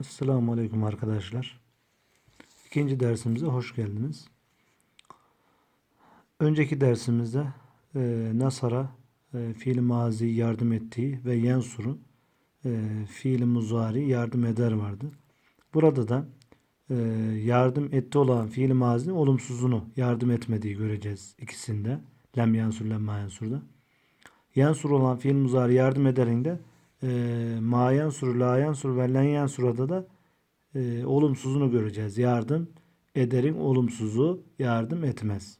Esselamu Aleyküm arkadaşlar. İkinci dersimize hoş geldiniz. Önceki dersimizde e, Nasara e, fiil mazi yardım ettiği ve Yensur'u e, fiil muzari yardım eder vardı. Burada da e, yardım etti olan fiil mazinin olumsuzunu yardım etmediği göreceğiz ikisinde. Lem yansur lem ma yansurda. Yansur olan fiil muzari yardım ederinde e, ma yansur, la yansur ve len yansurada da e, olumsuzunu göreceğiz. Yardım ederin olumsuzu yardım etmez.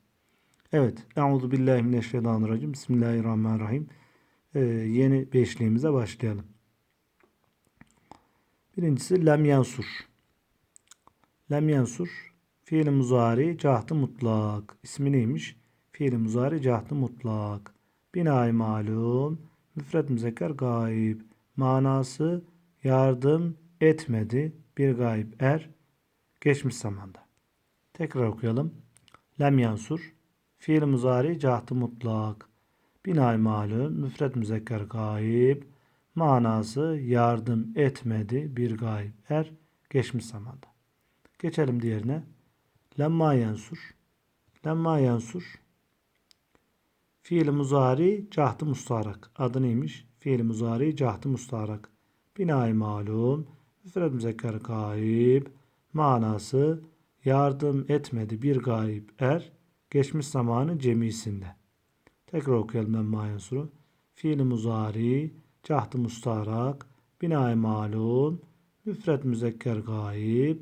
Evet. Euzu billahi mineşşeytanirracim. Bismillahirrahmanirrahim. E, yeni beşliğimize başlayalım. Birincisi lem yansur. Lem yansur fiil muzari cahtı mutlak. İsmi neymiş? Fiil muzari cahtı mutlak. Binay malum müfred müzekker gayb. Manası yardım etmedi bir gayb er geçmiş zamanda. Tekrar okuyalım. Lem yansur fiil muzari cahtı mutlak. Binay malum müfred müzekker gayb. Manası yardım etmedi bir gayb er geçmiş zamanda. Geçelim diğerine. Lemma yansur. Lemma yansur. Fiil muzari cahtı mustarak. Adı neymiş? Fiil muzari cahtı mustarak. Binay malum. Müfred müzekker gayb. Manası yardım etmedi bir gayb er. Geçmiş zamanı cemisinde. Tekrar okuyalım lemma yansuru. Fiil muzari cahtı mustarak. Binay malum. Müfred müzekker gayb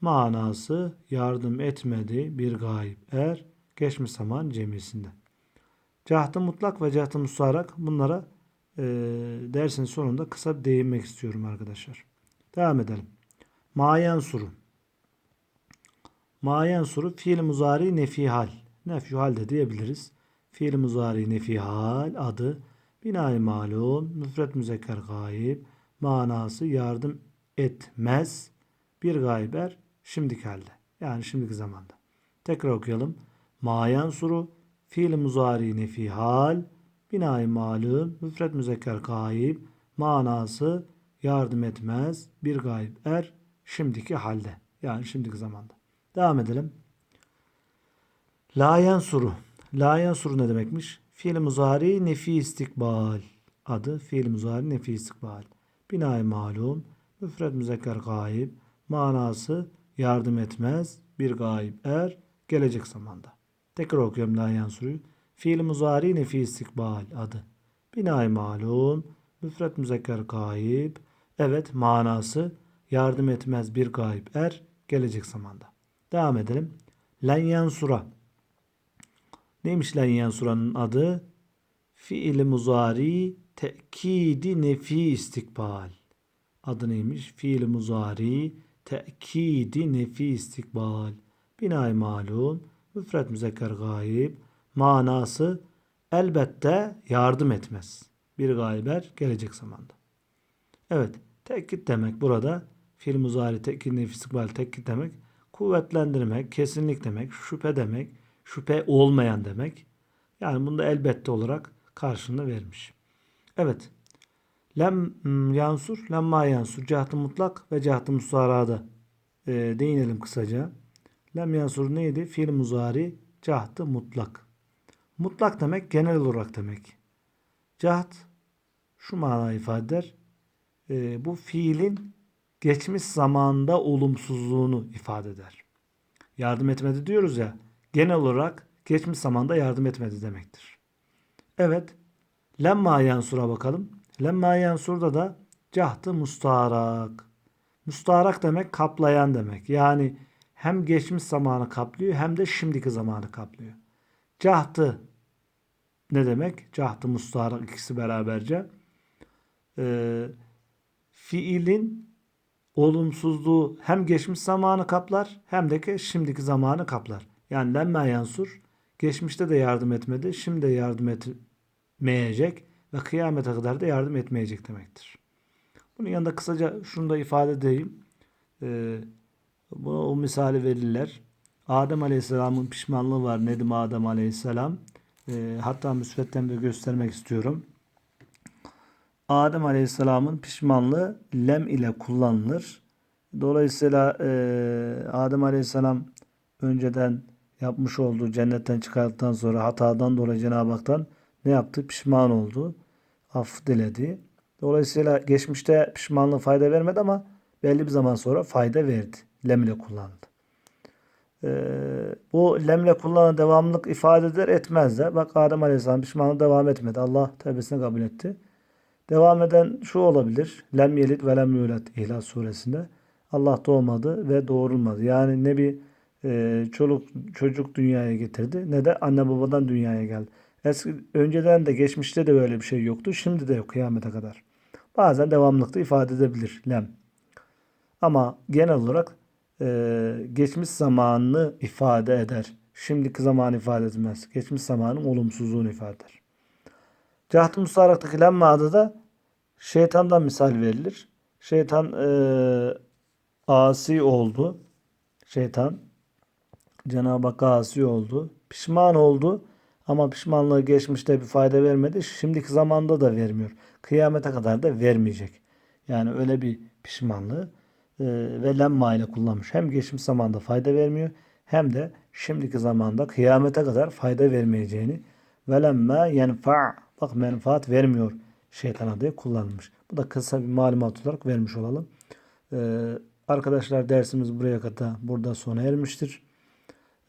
manası yardım etmedi bir gayb er geçmiş zaman cemisinde. Cahtı mutlak ve cahtı mustarak bunlara e, dersin sonunda kısa değinmek istiyorum arkadaşlar. Devam edelim. Mayen suru. Mayen suru fiil muzari nefi hal. Nefi hal de diyebiliriz. Fiil muzari nefi hal adı binay malum müfret müzekker gayb manası yardım etmez bir gayber şimdiki halde. Yani şimdiki zamanda. Tekrar okuyalım. Mayan suru fiil muzari nefi hal binay malum müfred müzekker gayb manası yardım etmez bir gayb er şimdiki halde. Yani şimdiki zamanda. Devam edelim. La yansuru. La yansuru ne demekmiş? Fiil muzari nefi istikbal. Adı fiil muzari nefi istikbal. Binay malum müfred müzekker gayb manası yardım etmez bir gayb er gelecek zamanda. Tekrar okuyorum la yansuruyu. Fiil muzari nefi istikbal adı. Binay malum müfret müzekker gayb evet manası yardım etmez bir gayb er gelecek zamanda. Devam edelim. Len yansura. Neymiş len yansuranın adı? Fiil muzari tekidi nefi istikbal. Adı neymiş? Fiil muzari tekidi nefi istikbal. Binay malum. Müfret müzekker gayb. Manası elbette yardım etmez. Bir gayber gelecek zamanda. Evet. Tekkit demek burada. Fiil muzari tekkit nefi istikbal tekkit demek. Kuvvetlendirmek, kesinlik demek, şüphe demek, şüphe olmayan demek. Yani bunda elbette olarak karşılığını vermiş. Evet. Lem yansur, lemma yansur. Cahtı mutlak ve cahtı musarada e, değinelim kısaca. Lem yansur neydi? Fiil muzari, cahtı mutlak. Mutlak demek genel olarak demek. Caht şu mana ifade eder. E, bu fiilin geçmiş zamanda olumsuzluğunu ifade eder. Yardım etmedi diyoruz ya. Genel olarak geçmiş zamanda yardım etmedi demektir. Evet. Lemma yansura bakalım. Lemma yansurda da cahtı mustarak. Mustarak demek kaplayan demek. Yani hem geçmiş zamanı kaplıyor hem de şimdiki zamanı kaplıyor. Cahtı ne demek? Cahtı mustarak ikisi beraberce. Ee, fiilin olumsuzluğu hem geçmiş zamanı kaplar hem de ki şimdiki zamanı kaplar. Yani lemma yansur geçmişte de yardım etmedi, şimdi de yardım etmeyecek ve kıyamete kadar da yardım etmeyecek demektir. Bunun yanında kısaca şunu da ifade edeyim. Ee, buna o misali verirler. Adem Aleyhisselam'ın pişmanlığı var. Nedim Adem Aleyhisselam. Ee, hatta müsvedden de göstermek istiyorum. Adem Aleyhisselam'ın pişmanlığı lem ile kullanılır. Dolayısıyla eee Adem Aleyhisselam önceden yapmış olduğu cennetten çıkardıktan sonra hatadan dolayı Cenab-ı Hak'tan ne yaptı? Pişman oldu. Af diledi. Dolayısıyla geçmişte pişmanlığı fayda vermedi ama belli bir zaman sonra fayda verdi. Lemle kullandı. Eee, bu lemle kullanan devamlılık ifade eder etmez de. Bak Adem Aleyhisselam pişmanlığı devam etmedi. Allah tevbesini kabul etti. Devam eden şu olabilir. Lem yelit ve lem yulet İhlas suresinde. Allah doğmadı ve doğurulmadı. Yani ne bir e, çoluk çocuk dünyaya getirdi ne de anne babadan dünyaya geldi. Eski, önceden de geçmişte de böyle bir şey yoktu. Şimdi de yok kıyamete kadar. Bazen devamlılıkta ifade edebilir lem. Ama genel olarak e, geçmiş zamanını ifade eder. Şimdiki zamanı ifade etmez. Geçmiş zamanın olumsuzluğunu ifade eder. Cahd-ı Mustarak'taki lemme adı da şeytandan misal verilir. Şeytan e, asi oldu. Şeytan Cenab-ı Hakk'a asi oldu. Pişman oldu. Ama pişmanlığı geçmişte bir fayda vermedi. Şimdiki zamanda da vermiyor. Kıyamete kadar da vermeyecek. Yani öyle bir pişmanlığı ve lemma ile kullanmış. Hem geçmiş zamanda fayda vermiyor hem de şimdiki zamanda kıyamete kadar fayda vermeyeceğini ve lemme yenfa bak menfaat vermiyor şeytana diye kullanılmış. Bu da kısa bir malumat olarak vermiş olalım. Ee, arkadaşlar dersimiz buraya kadar burada sona ermiştir.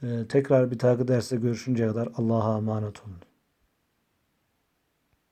Ee, tekrar bir takip derste görüşünceye kadar Allah'a emanet olun.